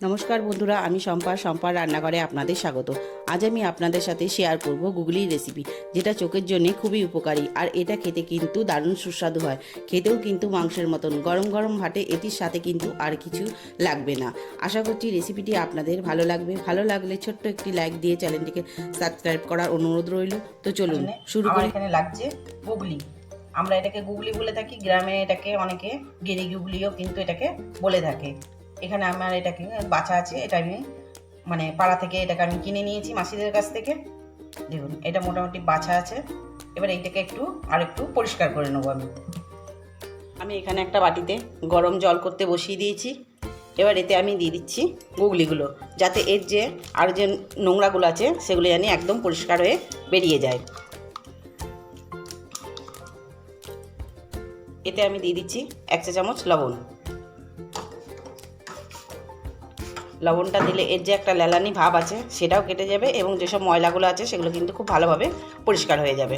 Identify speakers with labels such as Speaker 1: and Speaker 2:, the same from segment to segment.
Speaker 1: নমস্কার বন্ধুরা আমি শম্পা শম্পার রান্নাঘরে আপনাদের স্বাগত। আজ আমি আপনাদের সাথে শেয়ার করব গুগলির রেসিপি যেটা চোখের জন্য খুবই উপকারী আর এটা খেতে কিন্তু দারুণ সুস্বাদু হয়। খেতেও কিন্তু মাংসের মতন গরম গরম ভাটে এটির সাথে কিন্তু আর কিছু লাগবে না। আশা করছি রেসিপিটি আপনাদের ভালো লাগবে। ভালো লাগলে ছোট্ট একটি লাইক দিয়ে চ্যানেলটিকে সাবস্ক্রাইব করার অনুরোধ রইল। তো চলুন শুরু করি।
Speaker 2: এখানে লাগছে গুগলি। আমরা এটাকে গুগলি বলে থাকি গ্রামে এটাকে অনেকে গেরি গুগলিও কিন্তু এটাকে বলে থাকে। এখানে আমার এটাকে বাছা আছে, এটা আমি মানে পাড়া থেকে এটাকে আমি কিনে নিয়েছি মাসিদের কাছ থেকে। দেখুন, এটা মোটামুটি বাছা আছে। এবার এইটাকে একটু আর একটু পরিষ্কার করে নেব আমি।
Speaker 1: আমি এখানে একটা বাটিতে গরম জল করতে বসিয়ে দিয়েছি। এবার এতে আমি দিয়ে দিচ্ছি গুগলিগুলো, যাতে এর যে, আর যে নোংরাগুলো আছে, সেগুলো জানি একদম পরিষ্কার হয়ে বেরিয়ে যায়। এতে আমি দিয়ে দিচ্ছি এক চা চামচ লবণ। লবণটা দিলে এর যে একটা লেলানি ভাব আছে, সেটাও কেটে যাবে এবং যেসব ময়লাগুলো আছে, সেগুলো কিন্তু খুব ভালোভাবে পরিষ্কার হয়ে যাবে।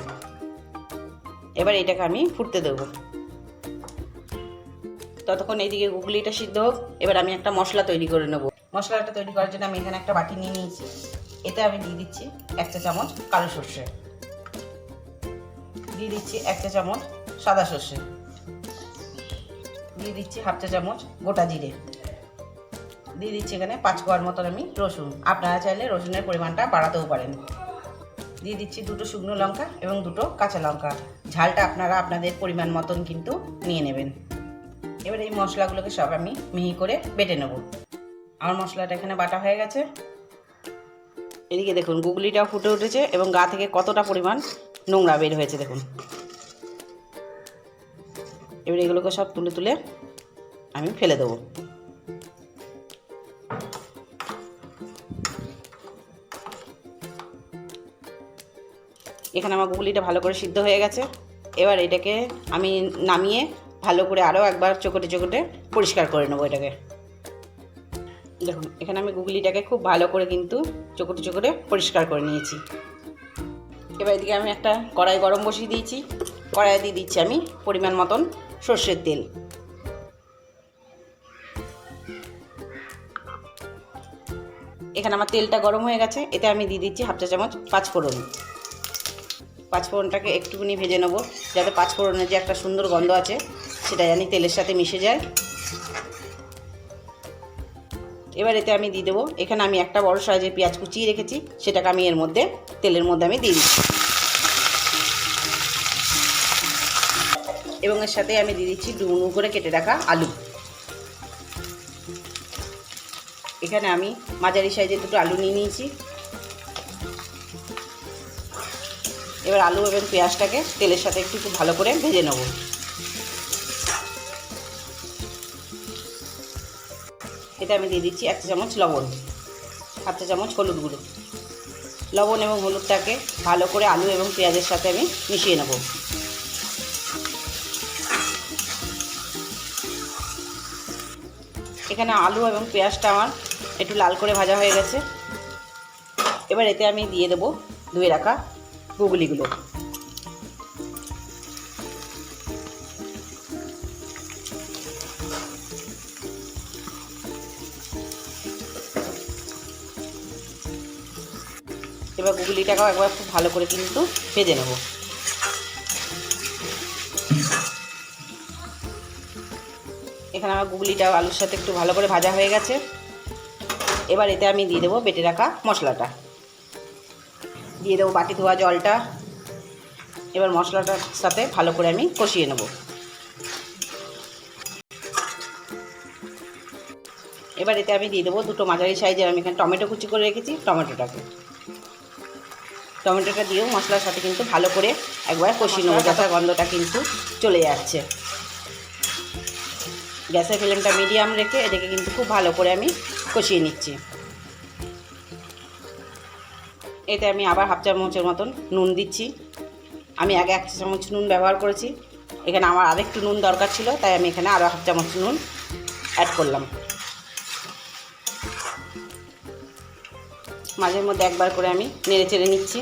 Speaker 1: এবার এটাকে আমি ফুটতে দেবো। ততক্ষণ এইদিকে গুগলিটা সিদ্ধ হোক। এবার আমি একটা মশলা তৈরি করে নেব।
Speaker 2: মশলাটা তৈরি করার জন্য আমি এখানে একটা বাটি নিয়ে নিয়েছি। এতে আমি দিয়ে দিচ্ছি এক চা চামচ কালো সর্ষে। দিয়ে দিচ্ছি এক চা চামচ সাদা সর্ষে। দিয়ে দিচ্ছি হাফ চা চামচ গোটা জিরে। দিয়ে দিচ্ছি এখানে পাঁচ কোয়ার মতন আমি রসুন। আপনারা চাইলে রসুনের পরিমাণটা বাড়াতেও পারেন। দিয়ে দিচ্ছি দুটো শুকনো লঙ্কা এবং দুটো কাঁচা লঙ্কা। ঝালটা আপনারা আপনাদের পরিমাণ মতন কিন্তু নিয়ে নেবেন। এবার এই মশলাগুলোকে সব আমি মিহি করে বেটে নেব। আমার মশলাটা এখানে বাটা হয়ে গেছে।
Speaker 1: এদিকে দেখুন, গুগলিটাও ফুটে উঠেছে এবং গা থেকে কতটা পরিমাণ নোংরা বের হয়েছে দেখুন। এবার এগুলোকে সব তুলে তুলে আমি ফেলে দেবো। এখানে আমার গুগলিটা ভালো করে সিদ্ধ হয়ে গেছে। এবার এটাকে আমি নামিয়ে ভালো করে আরও একবার চোকটে চোকটে পরিষ্কার করে নেব এটাকে। দেখুন, এখানে আমি গুগলিটাকে খুব ভালো করে কিন্তু চোকটে চোকটে পরিষ্কার করে নিয়েছি। এবার এদিকে আমি একটা কড়াই গরম বসিয়ে দিয়েছি। কড়াই দিয়ে দিচ্ছি আমি পরিমাণ মতন সর্ষের তেল। এখানে আমার তেলটা গরম হয়ে গেছে। এতে আমি দিয়ে দিচ্ছি হাফ চা চামচ পাঁচফোড়ন। পাঁচফোড়নটাকে একটুখানি ভেজে নেব, যাতে পাঁচফোড়নের যে একটা সুন্দর গন্ধ আছে, সেটা জানি তেলের সাথে মিশে যায়। এবার এতে আমি দিয়ে দেবো, এখানে আমি একটা বড় সাইজে পেঁয়াজ কুচিয়ে রেখেছি, সেটাকে আমি এর মধ্যে, তেলের মধ্যে আমি দিয়ে দিচ্ছি। এবং এর সাথে আমি দিয়ে দিচ্ছি ডুমু করে কেটে রাখা আলু। এখানে আমি মাঝারি সাইজে দুটো আলু নিয়ে নিয়েছি এবার আলু এবং পেঁয়াজটাকে তেলের সাথে একটু খুব ভালো করে ভেজে নেব। এতে আমি দিয়ে দিচ্ছি এক চামচ লবণ চা চামচ হলুদ গুঁড়ো। লবণ এবং হলুদটাকে ভালো করে আলু এবং পেঁয়াজের সাথে আমি মিশিয়ে নেব। এখানে আলু এবং পেঁয়াজটা আমার একটু লাল করে ভাজা হয়ে গেছে। এবার এতে আমি দিয়ে দেবো ধুয়ে রাখা গুগলিগুলো এবার গুগলিটাকেও একবার খুব ভালো করে কিন্তু ভেজে নেব। এখানে আমার গুগলিটাও আলুর সাথে একটু ভালো করে ভাজা হয়ে গেছে। এবার এতে আমি দিয়ে দেবো বেটে রাখা মশলাটা। দিয়ে দেবো বাটি ধোয়া জলটা। এবার মশলাটার সাথে ভালো করে আমি কষিয়ে নেব। এবার এতে আমি দিয়ে দেবো দুটো মাঝারি সাইজের, আমি এখানে টমেটো কুচি করে রেখেছি, টমেটোটাকে। টমেটোটা দিয়েও মশলার সাথে কিন্তু ভালো করে একবার কষিয়ে নেব, যাতে গন্ধটা কিন্তু চলে যাচ্ছে। গ্যাসের ফ্লেমটা মিডিয়াম রেখে এটাকে কিন্তু খুব ভালো করে আমি কষিয়ে নিচ্ছি। এতে আমি আবার হাফ চামচের মতন নুন দিচ্ছি। আমি আগে এক চামচ নুন ব্যবহার করেছি। এখানে আমার আরেকটু নুন দরকার ছিল, তাই আমি এখানে আরও হাফ চামচ নুন অ্যাড করলাম। মাঝের মধ্যে একবার করে আমি নেড়ে চেড়ে নিচ্ছি।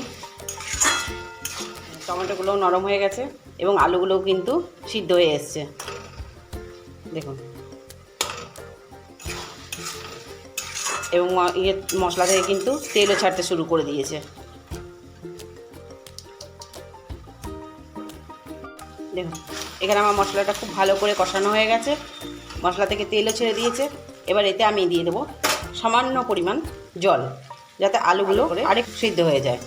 Speaker 1: টমেটোগুলোও নরম হয়ে গেছে এবং আলুগুলোও কিন্তু সিদ্ধ হয়ে এসছে। দেখুন। এবং ইয়ে মশলা থেকে কিন্তু তেলও ছাড়তে শুরু করে দিয়েছে। দেখুন এখানে আমার মশলাটা খুব ভালো করে কষানো হয়ে গেছে। মশলা থেকে তেলও ছেড়ে দিয়েছে। এবার এতে আমি দিয়ে দেবো সামান্য পরিমাণ জল যাতে আলুগুলো করে আরেক সিদ্ধ হয়ে যায়।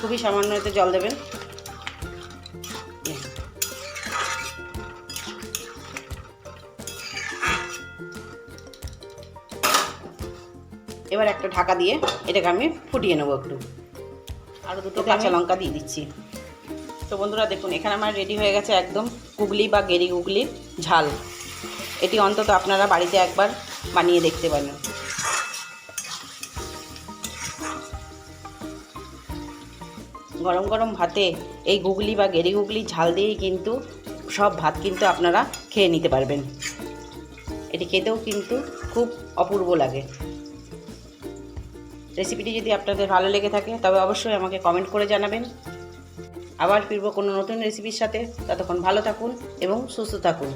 Speaker 1: খুবই সামান্য এতে জল দেবেন। এবার একটা ঢাকা দিয়ে এটাকে আমি ফুটিয়ে নেব একটু। আরও দুটো কাঁচা লঙ্কা দিয়ে দিচ্ছি। তো বন্ধুরা দেখুন এখানে আমার রেডি হয়ে গেছে একদম গুগলি বা গেরি গুগলির ঝাল। এটি অন্তত আপনারা বাড়িতে একবার বানিয়ে দেখতে পারেন। গরম গরম ভাতে এই গুগলি বা গেরি গুগলি ঝাল দিয়েই কিন্তু সব ভাত কিন্তু আপনারা খেয়ে নিতে পারবেন। এটি খেতেও কিন্তু খুব অপূর্ব লাগে। রেসিপিটি যদি আপনাদের ভালো লেগে থাকে, তবে অবশ্যই আমাকে কমেন্ট করে জানাবেন। আবার ফিরব কোনো নতুন রেসিপির সাথে। ততক্ষণ ভালো থাকুন এবং সুস্থ থাকুন।